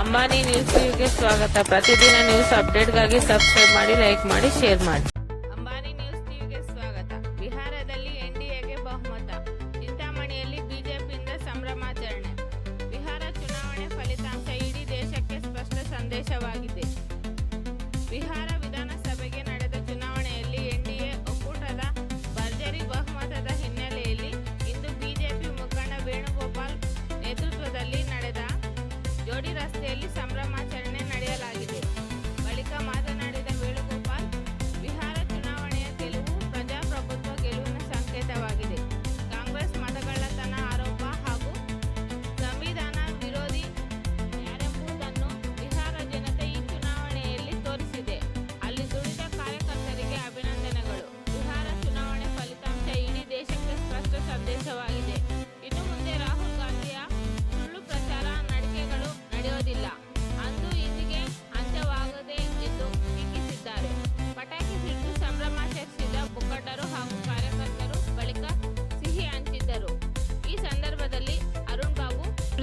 Ambani news ಟಿವಿಗೆ ಸ್ವಾಗತ. ಪ್ರತಿದಿನ ನ್ಯೂಸ್ ಅಪ್ಡೇಟ್ಗಾಗಿ ಸಬ್ಸ್ಕ್ರೈಬ್ ಮಾಡಿ, ಲೈಕ್ ಮಾಡಿ, ಶೇರ್ ಮಾಡಿ. ಅಂಬಾನಿ ನ್ಯೂಸ್ ಟಿವಿಗೆ ಸ್ವಾಗತ. ಬಿಹಾರದಲ್ಲಿ ಎನ್ಡಿಎಗೆ ಬಹುಮತ. ಚಿಂತಾಮಣಿಯಲ್ಲಿ ಬಿಜೆಪಿಯಿಂದ ಸಂಭ್ರಮಾಚರಣೆ. ಬಿಹಾರ ಚುನಾವಣೆ ಫಲಿತಾಂಶ ಇಡೀ ದೇಶಕ್ಕೆ ಸ್ಪಷ್ಟ ಸಂದೇಶವಾಗಿದೆ.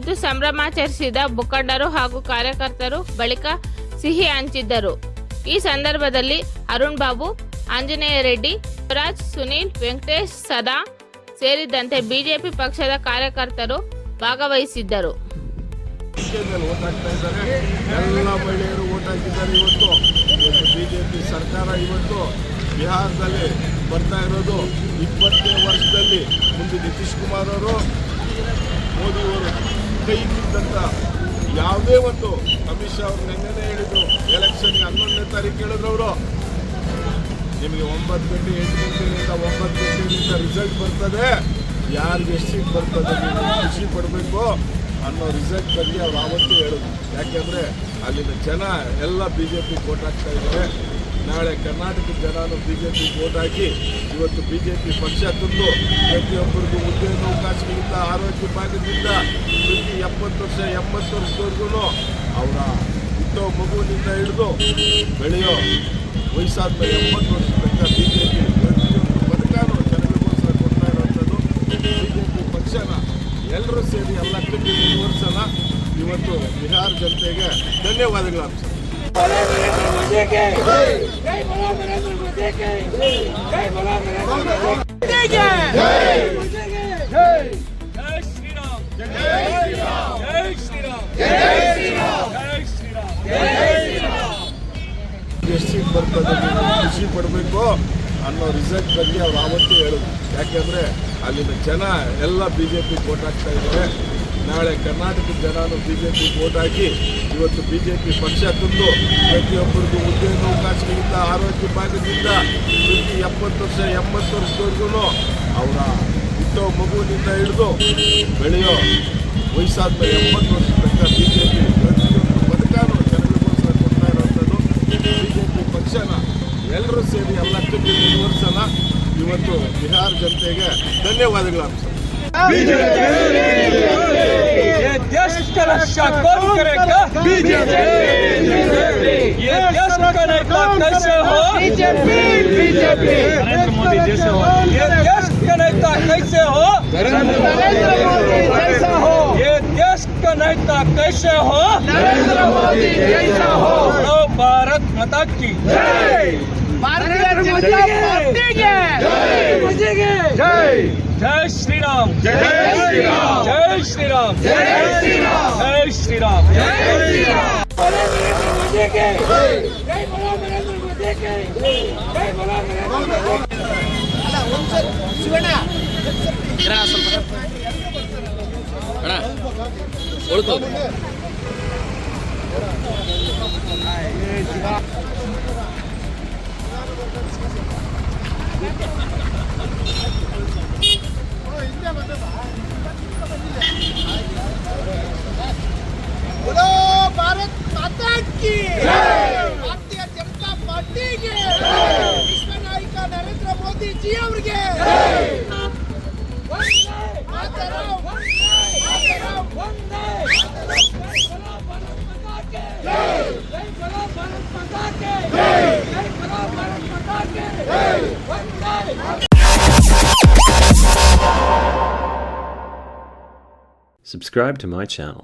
ಮೃದು ಸಂಭ್ರಮಾಚರಿಸಿದ ಮುಖಂಡರು ಹಾಗೂ ಕಾರ್ಯಕರ್ತರು ಬಳಿಕ ಸಿಹಿ ಹಂಚಿದ್ದರು. ಈ ಸಂದರ್ಭದಲ್ಲಿ ಅರುಣ್ ಬಾಬು, ಆಂಜನೇಯ ರೆಡ್ಡಿ, ಯುವರಾಜ್, ಸುನೀಲ್, ವೆಂಕಟೇಶ್ ಸದಾ ಸೇರಿದಂತೆ ಬಿಜೆಪಿ ಪಕ್ಷದ ಕಾರ್ಯಕರ್ತರು ಭಾಗವಹಿಸಿದ್ದರು. ಎಲ್ಲ ಮಹಿಳೆಯರು ಓಟ್ ಹಾಕಿದ್ದಾರೆ ಇವತ್ತು. ಇವತ್ತು ಬಿ ಜೆ ಪಿ ಸರ್ಕಾರ ಇವತ್ತು ಬಿಹಾರದಲ್ಲಿ ಬರ್ತಾ ಇರೋದು ಇಪ್ಪತ್ತನೇ ವರ್ಷದಲ್ಲಿ. ಮುಂದೆ ನಿತೀಶ್ ಕುಮಾರ್ ಅವರು ಮೋದಿಯವರು ಕೈ ಯಾವುದೇ ಒಂದು ಅಮಿತ್ ಶಾ ಅವರು ನಿನ್ನೆನೇ ಹೇಳಿದ್ರು ಎಲೆಕ್ಷನ್ಗೆ ಹನ್ನೊಂದನೇ ತಾರೀಕು ಅವರು ನಿಮಗೆ ಒಂಬತ್ತು ಗಂಟೆ ಎಂಟು ಗಂಟೆಯಿಂದ ಒಂಬತ್ತು ಗಂಟೆಯಿಂದ ರಿಸಲ್ಟ್ ಬರ್ತದೆ. ಯಾರಿಗೆ ಎಷ್ಟು ಬರ್ತದೆ ನೀವು ಖುಷಿ ಪಡಬೇಕು ಅನ್ನೋ ರಿಸಲ್ಟ್ ಬಗ್ಗೆ ಅವ್ರು ಆವತ್ತು ಹೇಳಿದ್ರು. ಯಾಕೆಂದರೆ ಅಲ್ಲಿನ ಜನ ಎಲ್ಲ ಬಿ ಜೆ ಪಿ ವೋಟ್ ಹಾಕ್ತಾ ಇದ್ದಾರೆ. ನಾಳೆ ಕರ್ನಾಟಕದ ಜನರು ಬಿ ಜೆ ಪಿ ವೋಟ್ ಹಾಕಿ ಇವತ್ತು ಬಿ ಜೆ ಪಿ ಪಕ್ಷ ತಂದು ಪ್ರತಿಯೊಬ್ಬರಿಗೂ ಉದ್ಯೋಗಾವಕಾಶಗಳಿಂದ ಆರೋಗ್ಯ ಭಾಗದಿಂದ ಪ್ರತಿ ಎಪ್ಪತ್ತು ವರ್ಷ, ಎಂಬತ್ತು ವರ್ಷದವರೆಗೂ ಅವರ ಹುಟ್ಟೋ ಮಗುವಿನಿಂದ ಹಿಡಿದು ಬೆಳೆಯೋ ವಯಸ್ಸಾದ ಎಂಬತ್ತು ವರ್ಷ ತನಕ ಬಿ ಜೆ ಪಿ ಪ್ರತಿಯೊಂದು ಜನಗಳಿಗೋಸ್ಕರ ಕೊಡ್ತಾ ಇರೋಂಥದ್ದು ಬಿ ಜೆ ಪಕ್ಷನ ಎಲ್ಲರೂ ಸೇರಿ ಎಲ್ಲ ಕಟ್ಟಿ ಮುಂದುವರ್ಸಲ್ಲ ಇವತ್ತು ಬಿಹಾರ ಜನತೆಗೆ ಧನ್ಯವಾದಗಳು. ಎಸ್ಸಿ ಬರ್ಪದಲ್ಲಿ ಖುಷಿ ಪಡಬೇಕು ಅನ್ನೋ ರಿಸಲ್ಟ್ ಬಗ್ಗೆ ಅವ್ರು ಆವತ್ತೇ ಹೇಳಿದ್ರು ಯಾಕೆಂದರೆ ಅಲ್ಲಿನ ಜನ ಎಲ್ಲ ಬಿ ಜೆ ಪಿ ವೋಟ್ ಹಾಕ್ತಾ ಇದ್ದಾರೆ ನಾಳೆ ಕರ್ನಾಟಕದ ಜನರು ಬಿ ಜೆ ಪಿ ವೋಟ್ ಹಾಕಿ ಇವತ್ತು ಬಿ ಜೆ ಪಿ ಪಕ್ಷ ತಂದು ಪ್ರತಿಯೊಬ್ಬರಿಗೂ ಉದ್ಯೋಗಾವಕಾಶಗಳಿಂದ ಆರೋಗ್ಯ ಭಾಗದಿಂದ ಪ್ರತಿ ಎಪ್ಪತ್ತು ವರ್ಷ, ಎಂಬತ್ತು ವರ್ಷದವರೆಗೂ ಅವರ ಹುಟ್ಟೋ ಮಗುವಿನಿಂದ ಹಿಡಿದು ಬೆಳೆಯೋ ವಯಸ್ಸಾದ ಎಂಬತ್ತು ವರ್ಷ ತನಕ ಬಿ ಜೆ ಪಿ ಪ್ರತಿಯೊಂದು ಪದಕನೂ ಜನಗಳಿಗೋಸ್ಕರ ಕೊಡ್ತಾ ಇರೋಂಥದ್ದು ಬಿ ಜೆ ಪಿ ಪಕ್ಷನ ಎಲ್ಲರೂ ಸೇರಿ ಎಲ್ಲ ಮುಂದುವರ್ಸೋಣ ಇವತ್ತು ಬಿಹಾರ ಜನತೆಗೆ ಧನ್ಯವಾದಗಳು. ಅನ್ಸುತ್ತೆ ये देश का रक्षा कौन करेगा बीजेपी ये देश का नेता कैसे हो बीजेपी नरेंद्र मोदी जैसे हो ये देश का नेता कैसे हो नरेंद्र हो ये देश का नेता कैसे हो नरेंद्र मोदी जैसा हो भारत माता की भारतीय जनता జై శ్రీరామ్. జై శ్రీరామ్. జై శ్రీరామ్. జై శ్రీరామ్. జై శ్రీరామ్. ఒడుకో ಜನತಾಕ್ಕೆ. ಭಾರತೀಯ Subscribe to my channel.